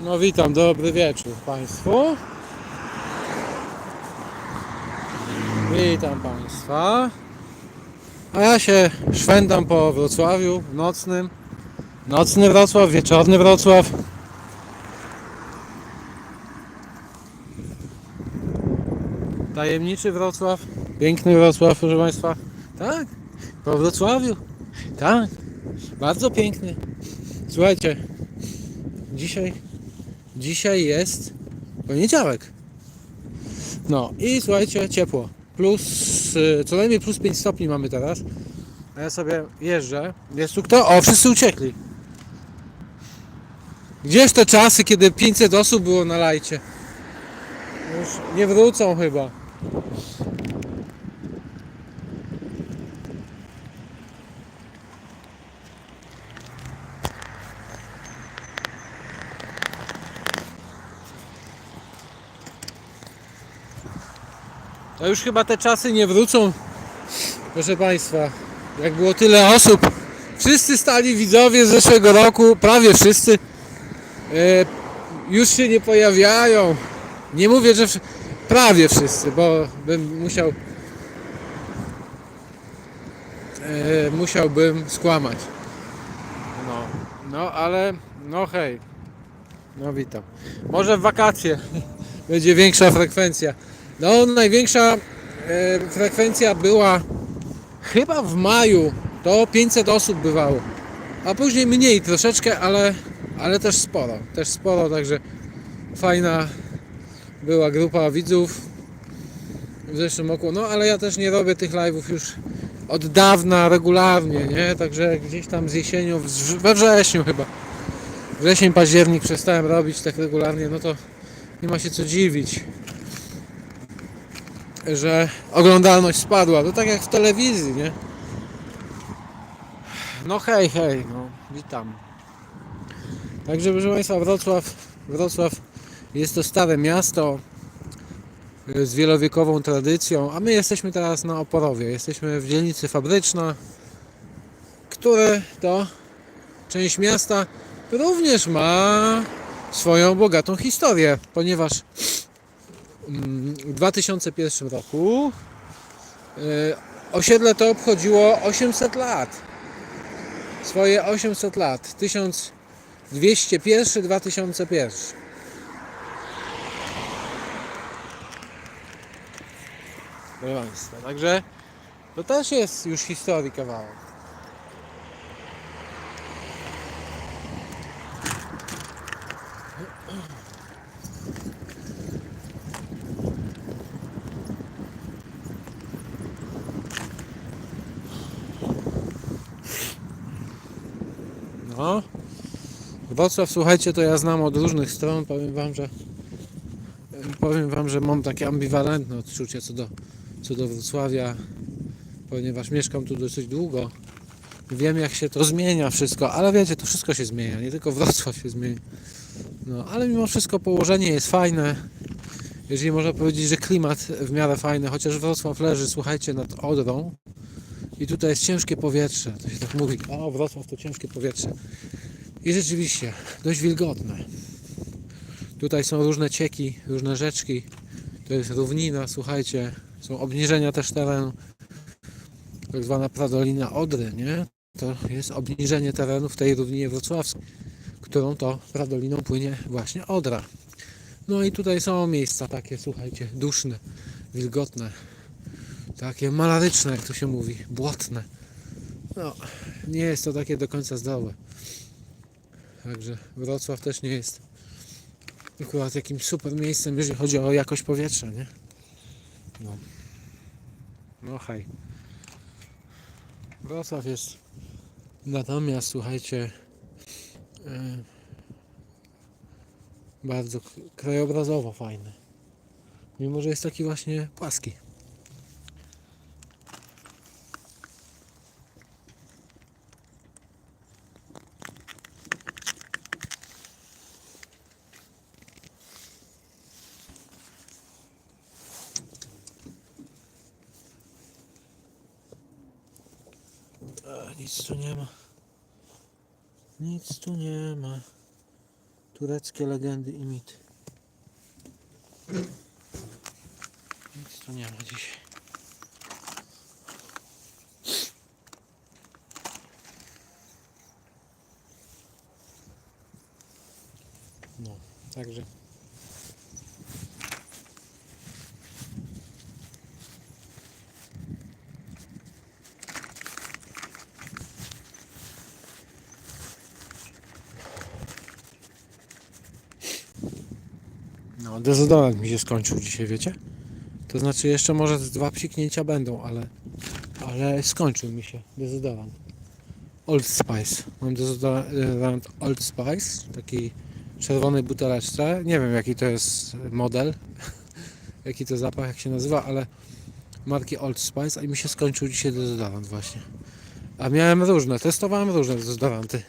No witam, dobry wieczór Państwu. Witam Państwa. A ja się szwendam po Wrocławiu nocnym. Nocny Wrocław, wieczorny Wrocław. Tajemniczy Wrocław, piękny Wrocław, proszę Państwa. Tak, po Wrocławiu. Tak, bardzo piękny. Słuchajcie, dzisiaj Dzisiaj jest poniedziałek. No i słuchajcie, ciepło. Plus, y, co najmniej plus 5 stopni mamy teraz. A ja sobie jeżdżę. Jest tu kto? O, wszyscy uciekli. Gdzież te czasy, kiedy 500 osób było na lajcie? Już nie wrócą chyba. To już chyba te czasy nie wrócą. Proszę Państwa, jak było tyle osób. Wszyscy stali widzowie z zeszłego roku, prawie wszyscy. E, już się nie pojawiają. Nie mówię, że prawie wszyscy, bo bym musiał e, musiałbym skłamać. No, no ale no hej. No witam. Może w wakacje będzie większa frekwencja. No, największa e, frekwencja była chyba w maju. To 500 osób bywało. A później mniej troszeczkę, ale, ale też sporo. Też sporo, także fajna była grupa widzów w zeszłym roku. No, ale ja też nie robię tych live'ów już od dawna, regularnie, nie? Także gdzieś tam z jesienią, we wrześniu chyba. Wrzesień, październik przestałem robić tak regularnie, no to nie ma się co dziwić że oglądalność spadła. To tak jak w telewizji, nie? No hej, hej, no witam. Także proszę Państwa, Wrocław, Wrocław jest to stare miasto y, z wielowiekową tradycją, a my jesteśmy teraz na Oporowie. Jesteśmy w dzielnicy Fabryczna, które to część miasta również ma swoją bogatą historię, ponieważ w 2001 roku e, osiedle to obchodziło 800 lat. Swoje 800 lat. 1201-2001. Proszę Państwa, także to też jest już historii kawałek. Wrocław, słuchajcie, to ja znam od różnych stron. Powiem wam, że powiem wam, że mam takie ambiwalentne odczucie co do, co do Wrocławia, ponieważ mieszkam tu dosyć długo. Wiem jak się to zmienia wszystko, ale wiecie, to wszystko się zmienia, nie tylko Wrocław się zmienia. No, ale mimo wszystko położenie jest fajne. Jeżeli można powiedzieć, że klimat w miarę fajny, chociaż Wrocław leży, słuchajcie, nad Odrą, i tutaj jest ciężkie powietrze, to się tak mówi, o Wrocław to ciężkie powietrze. I rzeczywiście, dość wilgotne. Tutaj są różne cieki, różne rzeczki. To jest równina, słuchajcie, są obniżenia też terenu. Tak zwana pradolina Odry, nie? To jest obniżenie terenu w tej równinie wrocławskiej, którą to pradoliną płynie właśnie Odra. No i tutaj są miejsca takie, słuchajcie, duszne, wilgotne, takie malaryczne, jak to się mówi, błotne. No, nie jest to takie do końca zdrowe. Także Wrocław też nie jest akurat jakimś super miejscem, jeżeli chodzi o jakość powietrza, nie? No. No hej. Wrocław jest natomiast, słuchajcie, e, bardzo krajobrazowo fajny. Mimo, że jest taki właśnie płaski. A, nic tu nie ma. Nic tu nie ma. Tureckie legendy i mity. Nic tu nie ma dzisiaj. No, także. No, dezodorant mi się skończył dzisiaj, wiecie? To znaczy jeszcze może dwa psiknięcia będą, ale ale skończył mi się dezodorant. Old Spice. Mam dezodorant Old Spice, taki czerwony buteleczce. Nie wiem jaki to jest model, jaki to zapach, jak się nazywa, ale marki Old Spice, a mi się skończył dzisiaj dezodorant właśnie. A miałem różne, testowałem różne dezodoranty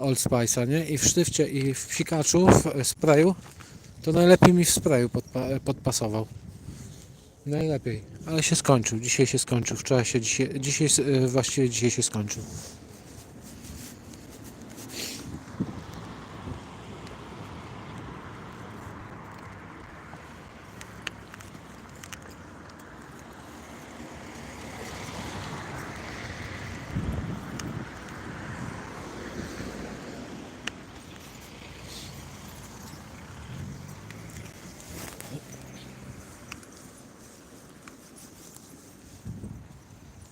Old Spice'a, nie? I w sztywcie, i w psikaczu, w sprayu, to najlepiej mi w sprayu podpa- podpasował. Najlepiej, ale się skończył. Dzisiaj się skończył. Wczoraj się dzisiaj, dzisiaj e, właściwie dzisiaj się skończył.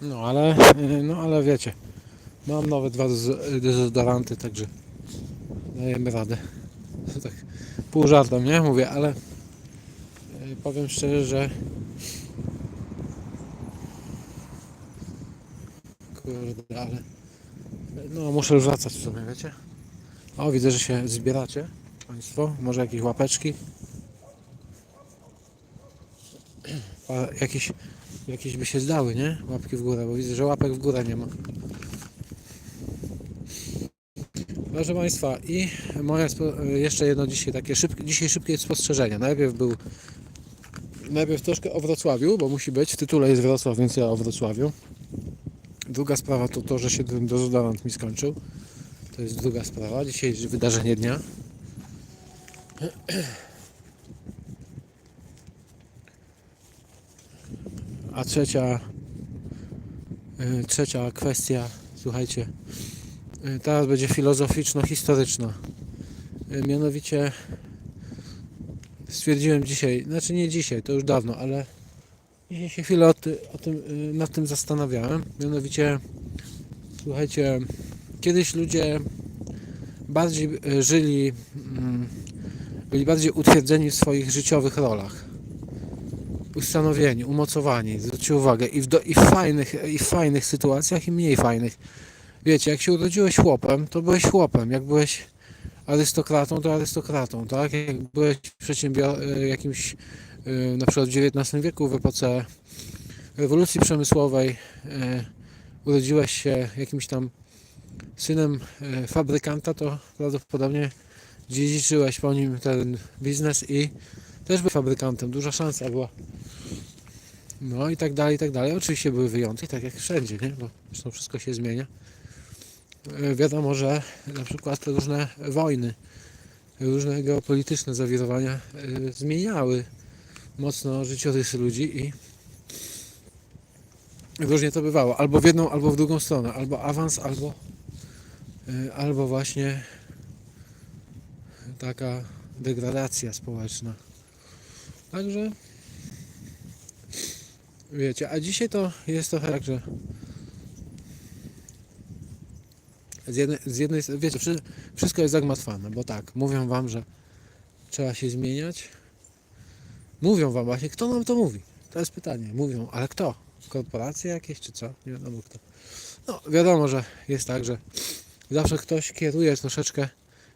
No ale, no ale wiecie, mam nowe dwa dez- dezodoranty, także dajemy radę. Tak pół żartem, nie? Mówię, ale e, powiem szczerze, że kurde, ale no muszę wracać w sumie, wiecie? O, widzę, że się zbieracie Państwo, może jakieś łapeczki. A jakieś, jakieś by się zdały, nie? Łapki w górę, bo widzę, że łapek w górę nie ma. Proszę Państwa, i moje jeszcze jedno dzisiaj takie szybkie, dzisiaj szybkie spostrzeżenie. Najpierw był najpierw troszkę o Wrocławiu, bo musi być, w tytule jest Wrocław, więc ja o Wrocławiu. Druga sprawa to to, że się ten dezodorant mi skończył. To jest druga sprawa, dzisiejsze wydarzenie dnia. A trzecia, y, trzecia kwestia, słuchajcie, y, teraz będzie filozoficzno-historyczna. Y, Mianowicie stwierdziłem dzisiaj, znaczy nie dzisiaj, to już dawno, ale dzisiaj się chwilę o, ty, o tym, nad tym zastanawiałem. Mianowicie, słuchajcie, kiedyś ludzie bardziej żyli, mm, byli bardziej utwierdzeni w swoich życiowych rolach ustanowieni, umocowani, zwróćcie uwagę, i w, do, i, w fajnych, i w fajnych sytuacjach, i mniej fajnych. Wiecie, jak się urodziłeś chłopem, to byłeś chłopem, jak byłeś arystokratą, to arystokratą, tak? Jak byłeś przedsiębior- e, jakimś, e, na przykład w XIX wieku, w epoce rewolucji przemysłowej, e, urodziłeś się jakimś tam synem fabrykanta, to prawdopodobnie dziedziczyłeś po nim ten biznes i też był fabrykantem, duża szansa była. No i tak dalej, i tak dalej. Oczywiście były wyjątki, tak jak wszędzie, nie? Bo zresztą wszystko się zmienia. E, Wiadomo, że na przykład różne wojny, różne geopolityczne zawirowania e, zmieniały mocno życiorysy ludzi i różnie to bywało. Albo w jedną, albo w drugą stronę. Albo awans, albo, e, albo właśnie taka degradacja społeczna. Także wiecie, a dzisiaj to jest trochę tak, że z jednej, z jednej wiecie, wszy- wszystko jest zagmatwane, bo tak, mówią wam, że trzeba się zmieniać. Mówią wam właśnie, kto nam to mówi? To jest pytanie. Mówią, ale kto? Korporacje jakieś czy co? Nie wiadomo kto. No, wiadomo, że jest tak, że zawsze ktoś kieruje troszeczkę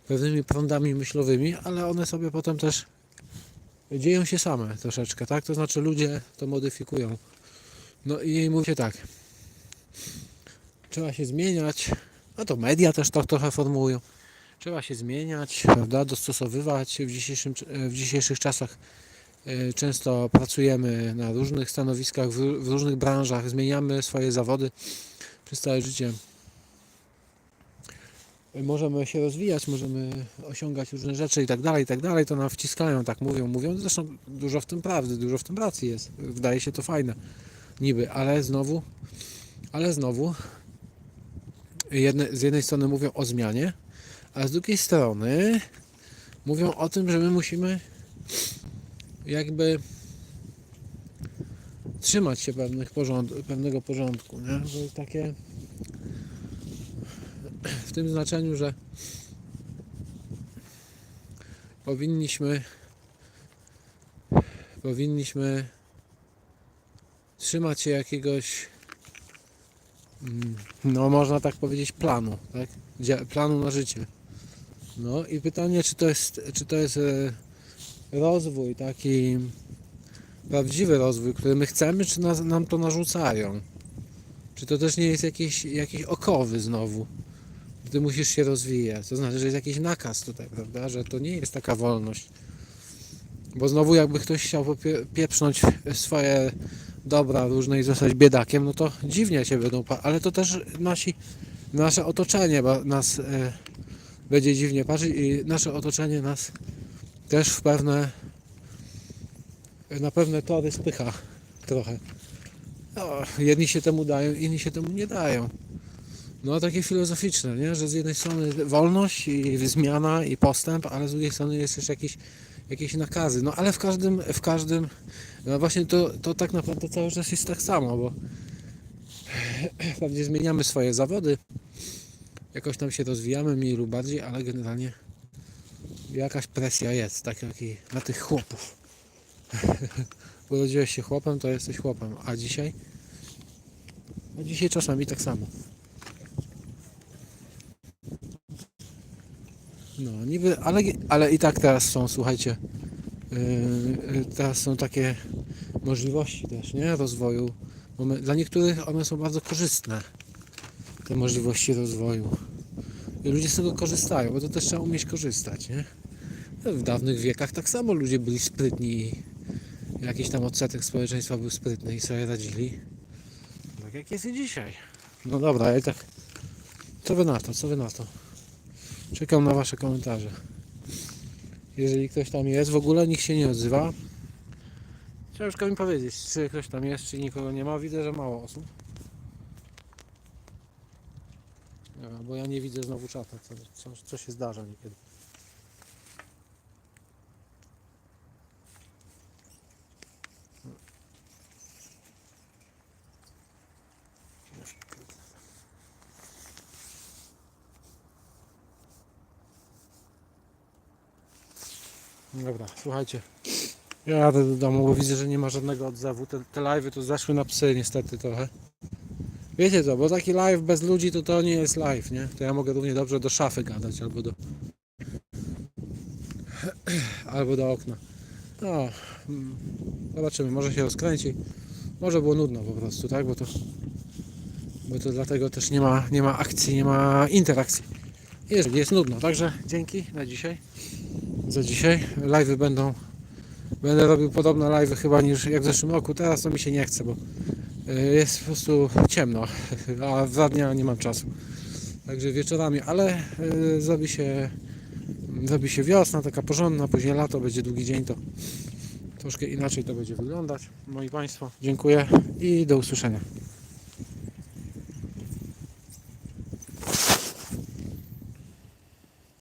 pewnymi prądami myślowymi, ale one sobie potem też dzieją się same troszeczkę, tak? To znaczy ludzie to modyfikują. No i mówi się tak. Trzeba się zmieniać. No to media też to trochę formułują. Trzeba się zmieniać, prawda? Dostosowywać w, dzisiejszym, w dzisiejszych czasach. e, Często pracujemy na różnych stanowiskach, w różnych branżach, zmieniamy swoje zawody przez całe życie. Możemy się rozwijać, możemy osiągać różne rzeczy i tak dalej, i tak dalej, to nam wciskają, tak mówią, mówią. Zresztą dużo w tym prawdy, dużo w tym racji jest. Wydaje się to fajne, niby, ale znowu, ale znowu, jedne, z jednej strony mówią o zmianie, a z drugiej strony mówią o tym, że my musimy jakby trzymać się pewnych porząd, pewnego porządku, nie? To jest takie tym znaczeniu, że powinniśmy powinniśmy trzymać się jakiegoś mm, no można tak powiedzieć planu, tak? Planu na życie. No i pytanie, czy to jest, czy to jest e, rozwój taki prawdziwy rozwój, który my chcemy, czy nam to narzucają? Czy to też nie jest jakieś, jakieś okowy znowu? Ty musisz się rozwijać. To znaczy, że jest jakiś nakaz tutaj, prawda? Że to nie jest taka wolność. Bo znowu jakby ktoś chciał pieprznąć swoje dobra różne i zostać biedakiem, no to dziwnie się będą, ale to też nasi, nasze otoczenie nas e, będzie dziwnie patrzeć i nasze otoczenie nas też w pewne na pewne tory spycha trochę. No, jedni się temu dają, inni się temu nie dają. No takie filozoficzne, nie? że z jednej strony wolność i zmiana i postęp, ale z drugiej strony jest też jakieś, jakieś nakazy. No ale w każdym, w każdym, no właśnie to, to tak naprawdę cały czas jest tak samo, bo wprawdzie zmieniamy swoje zawody, jakoś tam się rozwijamy mniej lub bardziej, ale generalnie jakaś presja jest, tak jak i na tych chłopów. Urodziłeś się chłopem, to jesteś chłopem, a dzisiaj? A dzisiaj czasami tak samo. No, niby, ale, ale i tak teraz są, słuchajcie, yy, yy, teraz są takie możliwości też, nie? Rozwoju. Dla niektórych one są bardzo korzystne, te możliwości rozwoju. I ludzie z tego korzystają, bo to też trzeba umieć korzystać, nie? W dawnych wiekach tak samo ludzie byli sprytni jakiś tam odsetek społeczeństwa był sprytny i sobie radzili. Tak jak jest i dzisiaj. No dobra, ale tak. Co wy na to? Co wy na to? Czekam na wasze komentarze. Jeżeli ktoś tam jest, w ogóle nikt się nie odzywa. Ciężko mi powiedzieć, czy ktoś tam jest, czy nikogo nie ma. Widzę, że mało osób. Bo ja nie widzę znowu czata, co, co, co się zdarza niekiedy. Dobra, słuchajcie. Ja jadę do domu, bo widzę, że nie ma żadnego odzewu. Te, te live'y to zeszły na psy niestety trochę. Wiecie co, bo taki live bez ludzi to to nie jest live, nie? To ja mogę równie dobrze do szafy gadać albo do... albo do okna. No, mm, zobaczymy, może się rozkręci. Może było nudno po prostu, tak? Bo to, bo to dlatego też nie ma, nie ma akcji, nie ma interakcji. Jeżeli jest nudno, także dzięki na dzisiaj. Za dzisiaj. Live'y będą. Będę robił podobne live'y chyba niż jak w zeszłym roku. Teraz to mi się nie chce, bo y, jest po prostu ciemno, a za dnia nie mam czasu. Także wieczorami, ale y, zrobi się zrobi się wiosna, taka porządna, później lato, będzie długi dzień, to troszkę inaczej to będzie wyglądać. Moi Państwo, dziękuję i do usłyszenia.